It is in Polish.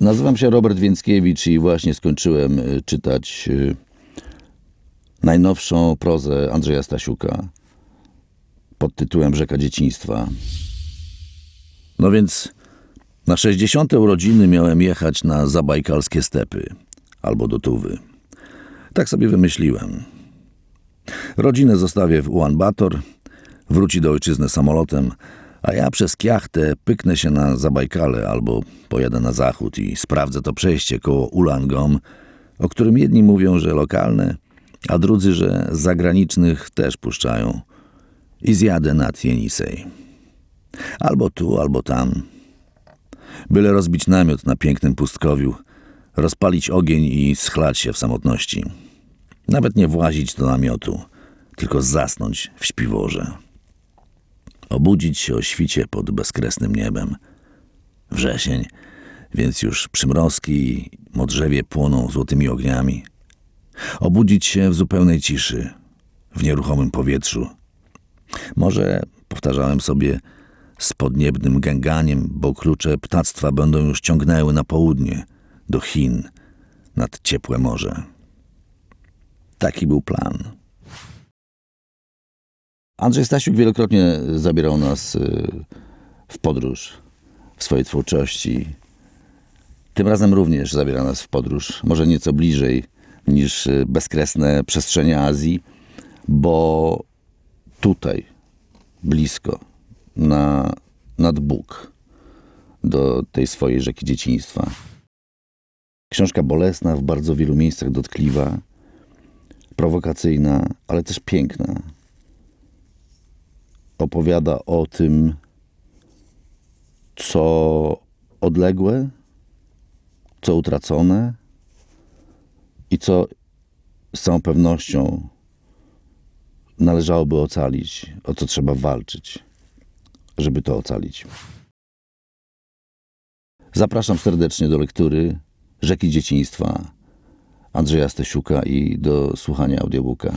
Nazywam się Robert Więckiewicz i właśnie skończyłem y, czytać y, najnowszą prozę Andrzeja Stasiuka pod tytułem Rzeka Dzieciństwa. No więc na 60. urodziny miałem jechać na zabajkalskie stepy albo do Tuwy. Tak sobie wymyśliłem. Rodzinę zostawię w Ulan Bator, wróci do ojczyzny samolotem, a ja przez Kiachtę pyknę się na Zabajkale albo pojadę na zachód i sprawdzę to przejście koło Ulangom, o którym jedni mówią, że lokalne, a drudzy, że zagranicznych też puszczają. I zjadę nad Jenisej. Albo tu, albo tam. Byle rozbić namiot na pięknym pustkowiu, rozpalić ogień i schlać się w samotności. Nawet nie włazić do namiotu, tylko zasnąć w śpiworze. Obudzić się o świcie pod bezkresnym niebem. Wrzesień, więc już przymrozki modrzewie płoną złotymi ogniami. Obudzić się w zupełnej ciszy, w nieruchomym powietrzu. Może, powtarzałem sobie, z podniebnym gęganiem, bo klucze ptactwa będą już ciągnęły na południe, do Chin, nad ciepłe morze. Taki był plan. Andrzej Stasiuk wielokrotnie zabierał nas y, w podróż w swojej twórczości. Tym razem również zabiera nas w podróż, może nieco bliżej niż y, bezkresne przestrzenie Azji, bo tutaj, blisko, na, nad Bóg, do tej swojej rzeki dzieciństwa. Książka bolesna, w bardzo wielu miejscach dotkliwa, prowokacyjna, ale też piękna. Opowiada o tym, co odległe, co utracone i co z całą pewnością należałoby ocalić, o co trzeba walczyć, żeby to ocalić. Zapraszam serdecznie do lektury Rzeki Dzieciństwa Andrzeja Stasiuka i do słuchania audiobooka.